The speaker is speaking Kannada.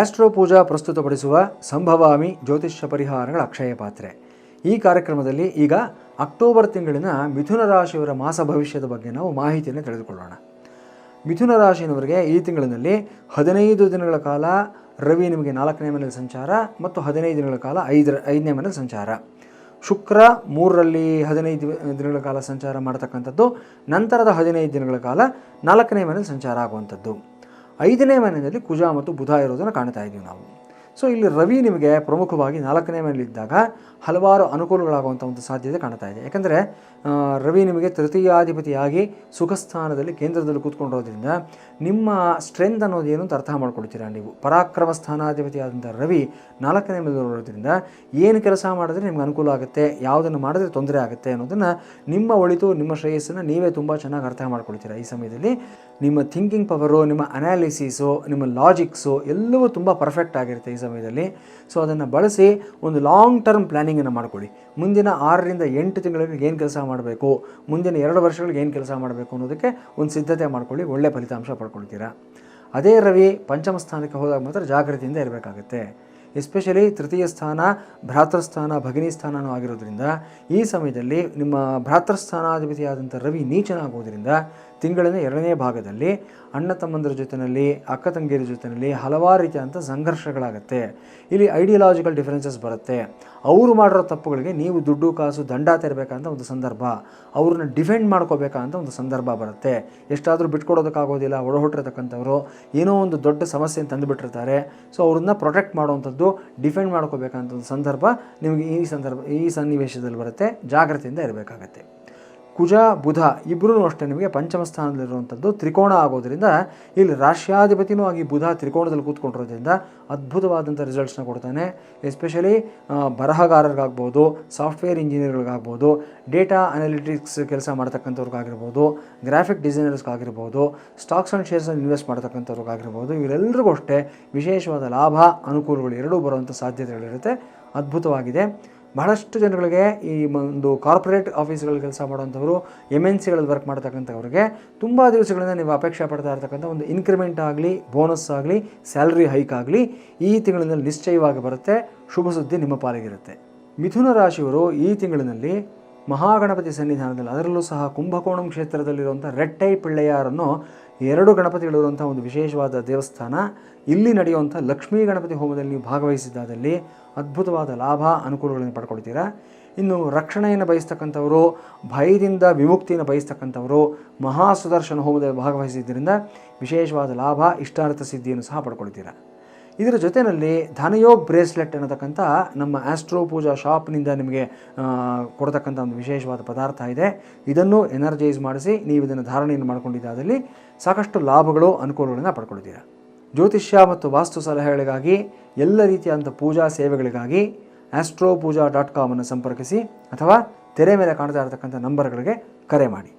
ಆಸ್ಟ್ರೋ ಪೂಜಾ ಪ್ರಸ್ತುತಪಡಿಸುವ ಸಂಭವಾಮಿ ಜ್ಯೋತಿಷ್ಯ ಪರಿಹಾರಗಳ ಅಕ್ಷಯ ಪಾತ್ರೆ. ಈ ಕಾರ್ಯಕ್ರಮದಲ್ಲಿ ಈಗ ಅಕ್ಟೋಬರ್ ತಿಂಗಳಿನ ಮಿಥುನ ರಾಶಿಯವರ ಮಾಸ ಭವಿಷ್ಯದ ಬಗ್ಗೆ ನಾವು ಮಾಹಿತಿಯನ್ನು ತಿಳಿದುಕೊಳ್ಳೋಣ. ಮಿಥುನ ರಾಶಿಯವರಿಗೆ ಈ ತಿಂಗಳಿನಲ್ಲಿ ಹದಿನೈದು ದಿನಗಳ ಕಾಲ ರವಿ ನಿಮಗೆ ನಾಲ್ಕನೇ ಮನೆಯಲ್ಲಿ ಸಂಚಾರ ಮತ್ತು ಹದಿನೈದು ದಿನಗಳ ಕಾಲ ಐದರ, ಐದನೇ ಮನೆಯಲ್ಲಿ ಸಂಚಾರ. ಶುಕ್ರ ಮೂರರಲ್ಲಿ ಹದಿನೈದು ದಿನಗಳ ಕಾಲ ಸಂಚಾರ ಮಾಡತಕ್ಕಂಥದ್ದು, ನಂತರದ ಹದಿನೈದು ದಿನಗಳ ಕಾಲ ನಾಲ್ಕನೇ ಮನೆಯಲ್ಲಿ ಸಂಚಾರ ಆಗುವಂಥದ್ದು. ಐದನೇ ಮನೆಯಲ್ಲಿ ಕುಜ ಮತ್ತು ಬುಧ ಇರೋದನ್ನು ಕಾಣ್ತಾ ಇದ್ದೀವಿ ನಾವು. ಸೊ ಇಲ್ಲಿ ರವಿ ನಿಮಗೆ ಪ್ರಮುಖವಾಗಿ ನಾಲ್ಕನೇ ಮನೆಯಲ್ಲಿದ್ದಾಗ ಹಲವಾರು ಅನುಕೂಲಗಳಾಗುವಂಥ ಒಂದು ಸಾಧ್ಯತೆ ಕಾಣ್ತಾ ಇದೆ. ಯಾಕಂದರೆ ರವಿ ನಿಮಗೆ ತೃತೀಯಾಧಿಪತಿಯಾಗಿ ಸುಖಸ್ಥಾನದಲ್ಲಿ ಕೇಂದ್ರದಲ್ಲಿ ಕೂತ್ಕೊಂಡಿರೋದ್ರಿಂದ ನಿಮ್ಮ ಸ್ಟ್ರೆಂತ್ ಅನ್ನೋದು ಏನು ಅಂತ ಅರ್ಥ ಮಾಡ್ಕೊಳ್ತೀರಾ ನೀವು? ಪರಾಕ್ರಮ ಸ್ಥಾನಾಧಿಪತಿಯಾದಂಥ ರವಿ ನಾಲ್ಕನೇ ಮನೆಯಲ್ಲಿರೋದ್ರಿಂದ ಏನು ಕೆಲಸ ಮಾಡಿದ್ರೆ ನಿಮ್ಗೆ ಅನುಕೂಲ ಆಗುತ್ತೆ, ಯಾವುದನ್ನು ಮಾಡಿದ್ರೆ ತೊಂದರೆ ಆಗುತ್ತೆ ಅನ್ನೋದನ್ನು ನಿಮ್ಮ ಒಳಿತು, ನಿಮ್ಮ ಶ್ರೇಯಸ್ಸನ್ನು ನೀವೇ ತುಂಬ ಚೆನ್ನಾಗಿ ಅರ್ಥ ಮಾಡ್ಕೊಳ್ತೀರಾ ಈ ಸಮಯದಲ್ಲಿ? ನಿಮ್ಮ ಥಿಂಕಿಂಗ್ ಪವರು ನಿಮ್ಮ ಅನಾಲಿಸಿಸು ನಿಮ್ಮ ಲಾಜಿಕ್ಸು ಎಲ್ಲವೂ ತುಂಬ ಪರ್ಫೆಕ್ಟ್ ಆಗಿರುತ್ತೆ ಈ ಸಮಯದಲ್ಲಿ. ಸೊ ಅದನ್ನು ಬಳಸಿ ಒಂದು ಲಾಂಗ್ ಟರ್ಮ್ ಪ್ಲ್ಯಾನಿಂಗನ್ನು ಮಾಡಿಕೊಳ್ಳಿ. ಮುಂದಿನ ಆರರಿಂದ ಎಂಟು ತಿಂಗಳಿಗೆ ಏನು ಕೆಲಸ ಮಾಡಬೇಕು? ಮುಂದಿನ ಎರಡು ವರ್ಷಗಳಿಗೆ ಏನು ಕೆಲಸ ಮಾಡಬೇಕು ಅನ್ನೋದಕ್ಕೆ ಒಂದು ಸಿದ್ಧತೆ ಮಾಡಿಕೊಳ್ಳಿ ಒಳ್ಳೆಯ ಫಲಿತಾಂಶ ಪಡ್ಕೊಳ್ತೀರಾ? ಅದೇ ರವಿ ಪಂಚಮ ಸ್ಥಾನಕ್ಕೆ ಹೋದಾಗ ಮಾತ್ರ ಜಾಗೃತಿಯಿಂದ ಇರಬೇಕಾಗುತ್ತೆ. ಎಸ್ಪೆಷಲಿ ತೃತೀಯ ಸ್ಥಾನ, ಭ್ರಾತೃಸ್ಥಾನ, ಭಗಿನಿ ಸ್ಥಾನನೂ ಆಗಿರೋದ್ರಿಂದ ಈ ಸಮಯದಲ್ಲಿ ನಿಮ್ಮ ಭ್ರಾತೃಸ್ಥಾನಾಧಿಪತಿಯಾದಂಥ ರವಿ ನೀಚನಾಗುವುದರಿಂದ ತಿಂಗಳಿನ ಎರಡನೇ ಭಾಗದಲ್ಲಿ ಅಣ್ಣ ತಮ್ಮಂದರ ಜೊತೆಯಲ್ಲಿ, ಅಕ್ಕ ತಂಗಿಯರ ಜೊತೆಯಲ್ಲಿ ಹಲವಾರು ರೀತಿಯಾದಂಥ ಸಂಘರ್ಷಗಳಾಗುತ್ತೆ. ಇಲ್ಲಿ ಐಡಿಯಾಲಜಿಕಲ್ ಡಿಫರೆನ್ಸಸ್ ಬರುತ್ತೆ. ಅವರು ಮಾಡಿರೋ ತಪ್ಪುಗಳಿಗೆ ನೀವು ದುಡ್ಡು, ಕಾಸು, ದಂಡ ತೆರಬೇಕಂತ ಒಂದು ಸಂದರ್ಭ. ಅವ್ರನ್ನ ಡಿಫೆಂಡ್ ಮಾಡ್ಕೋಬೇಕಂತ ಒಂದು ಸಂದರ್ಭ ಬರುತ್ತೆ. ಎಷ್ಟಾದರೂ ಬಿಟ್ಕೊಡೋದಕ್ಕಾಗೋದಿಲ್ಲ, ಒಳಹೊಟ್ಟಿರತಕ್ಕಂಥವ್ರು, ಏನೋ ಒಂದು ದೊಡ್ಡ ಸಮಸ್ಯೆಯನ್ನು ತಂದುಬಿಟ್ಟಿರ್ತಾರೆ. ಸೊ ಅವ್ರನ್ನ ಪ್ರೊಟೆಕ್ಟ್ ಮಾಡುವಂಥದ್ದು ಡಿಫೆಂಡ್ ಮಾಡ್ಕೋಬೇಕಂತ ಒಂದು ಸಂದರ್ಭ ನಿಮಗೆ ಈ ಸಂದರ್ಭ ಈ ಸನ್ನಿವೇಶದಲ್ಲಿ ಬರುತ್ತೆ. ಜಾಗ್ರತೆಯಿಂದ ಇರಬೇಕಾಗತ್ತೆ. ಕುಜ, ಬುಧ ಇಬ್ಬರೂ ಅಷ್ಟೇ ನಿಮಗೆ ಪಂಚಮ ಸ್ಥಾನದಲ್ಲಿರುವಂಥದ್ದು. ತ್ರಿಕೋಣ ಆಗೋದ್ರಿಂದ ಇಲ್ಲಿ ರಾಷ್ಟ್ರಾಧಿಪತಿನೂ ಆಗಿ ಬುಧ ತ್ರಿಕೋಣದಲ್ಲಿ ಕೂತ್ಕೊಂಡಿರೋದ್ರಿಂದ ಅದ್ಭುತವಾದಂಥ ರಿಸಲ್ಟ್ಸ್ನ ಕೊಡ್ತಾನೆ. ಎಸ್ಪೆಷಲಿ ಬರಹಗಾರರಿಗಾಗ್ಬೋದು ಸಾಫ್ಟ್ವೇರ್ ಇಂಜಿನಿಯರ್ಗಳಿಗಾಗ್ಬೋದು ಡೇಟಾ ಅನಾಲಿಟಿಕ್ಸ್ ಕೆಲಸ ಮಾಡ್ತಕ್ಕಂಥವ್ರಿಗಾಗಿರ್ಬೋದು ಗ್ರಾಫಿಕ್ ಡಿಸೈನರ್ಸ್ಗಾಗಿರ್ಬೋದು ಸ್ಟಾಕ್ಸ್ ಆ್ಯಂಡ್ ಶೇರ್ಸಲ್ಲಿ ಇನ್ವೆಸ್ಟ್ ಮಾಡ್ತಕ್ಕಂಥವ್ರಿಗಾಗಿರ್ಬೋದು ಇವರೆಲ್ಲರಿಗೂ ಅಷ್ಟೇ ವಿಶೇಷವಾದ ಲಾಭ, ಅನುಕೂಲಗಳು ಎರಡೂ ಬರುವಂಥ ಸಾಧ್ಯತೆಗಳಿರುತ್ತೆ. ಅದ್ಭುತವಾಗಿದೆ. ಬಹಳಷ್ಟು ಜನಗಳಿಗೆ ಈ ಒಂದು ಕಾರ್ಪೊರೇಟ್ ಆಫೀಸ್ಗಳಲ್ಲಿ ಕೆಲಸ ಮಾಡುವಂಥವ್ರು ಎಂ ಎನ್ ಸಿಗಳಲ್ಲಿ ವರ್ಕ್ ಮಾಡ್ತಕ್ಕಂಥವ್ರಿಗೆ ತುಂಬ ದಿವಸಗಳಿಂದ ನೀವು ಅಪೇಕ್ಷೆ ಪಡ್ತಾ ಇರ್ತಕ್ಕಂಥ ಒಂದು ಇನ್ಕ್ರಿಮೆಂಟ್ ಆಗಲಿ ಬೋನಸ್ ಆಗಲಿ ಸ್ಯಾಲ್ರಿ ಹೈಕ್ ಆಗಲಿ ಈ ತಿಂಗಳಿನಲ್ಲಿ ನಿಶ್ಚಯವಾಗಿ ಬರುತ್ತೆ. ಶುಭ ಸುದ್ದಿ ನಿಮ್ಮ ಪಾಲಿಗಿರುತ್ತೆ ಮಿಥುನ ರಾಶಿಯವರು ಈ ತಿಂಗಳಿನಲ್ಲಿ ಮಹಾಗಣಪತಿ ಸನ್ನಿಧಾನದಲ್ಲಿ, ಅದರಲ್ಲೂ ಸಹ ಕುಂಭಕೋಣಂ ಕ್ಷೇತ್ರದಲ್ಲಿರುವಂಥ ರೆಟ್ಟೈ ಪಿಳ್ಳೆಯಾರನ್ನು ಎರಡು ಗಣಪತಿಗಳಿರುವಂಥ ಒಂದು ವಿಶೇಷವಾದ ದೇವಸ್ಥಾನ, ಇಲ್ಲಿ ನಡೆಯುವಂಥ ಲಕ್ಷ್ಮೀ ಗಣಪತಿ ಹೋಮದಲ್ಲಿ ನೀವು ಭಾಗವಹಿಸಿದ್ದಾದಲ್ಲಿ ಅದ್ಭುತವಾದ ಲಾಭ, ಅನುಕೂಲಗಳನ್ನು ಪಡ್ಕೊಳ್ತೀರಾ? ಇನ್ನು ರಕ್ಷಣೆಯನ್ನು ಬಯಸ್ತಕ್ಕಂಥವರು, ಭಯದಿಂದ ವಿಮುಕ್ತಿಯನ್ನು ಬಯಸ್ತಕ್ಕಂಥವರು ಮಹಾಸುದರ್ಶನ ಹೋಮದಲ್ಲಿ ಭಾಗವಹಿಸಿದ್ದರಿಂದ ವಿಶೇಷವಾದ ಲಾಭ, ಇಷ್ಟಾರ್ಥ ಸಿದ್ಧಿಯನ್ನು ಸಹ ಪಡ್ಕೊಳ್ತೀರಾ? ಇದರ ಜೊತೆಯಲ್ಲಿ ಧನಯೋಗ್ ಬ್ರೇಸ್ಲೆಟ್ ಅನ್ನತಕ್ಕಂಥ ನಮ್ಮ ಆಸ್ಟ್ರೋ ಪೂಜಾ ಶಾಪ್ನಿಂದ ನಿಮಗೆ ಕೊಡತಕ್ಕಂಥ ಒಂದು ವಿಶೇಷವಾದ ಪದಾರ್ಥ ಇದೆ. ಇದನ್ನು ಎನರ್ಜೈಸ್ ಮಾಡಿಸಿ ನೀವು ಇದನ್ನು ಧಾರಣೆಯನ್ನು ಮಾಡಿಕೊಂಡಿದ್ದಾದಲ್ಲಿ ಸಾಕಷ್ಟು ಲಾಭಗಳು ಅನುಕೂಲಗಳನ್ನು ಪಡ್ಕೊಳ್ತೀರಾ. ಜ್ಯೋತಿಷ್ಯ ಮತ್ತು ವಾಸ್ತು ಸಲಹೆಗಳಿಗಾಗಿ, ಎಲ್ಲ ರೀತಿಯಾದಂಥ ಪೂಜಾ ಸೇವೆಗಳಿಗಾಗಿ ಆಸ್ಟ್ರೋ ಪೂಜಾ ಡಾಟ್ ಕಾಮನ್ನು ಸಂಪರ್ಕಿಸಿ ಅಥವಾ ತೆರೆ ಮೇಲೆ ಕಾಣ್ತಾ ಇರತಕ್ಕಂಥ ನಂಬರ್ಗಳಿಗೆ ಕರೆ ಮಾಡಿ.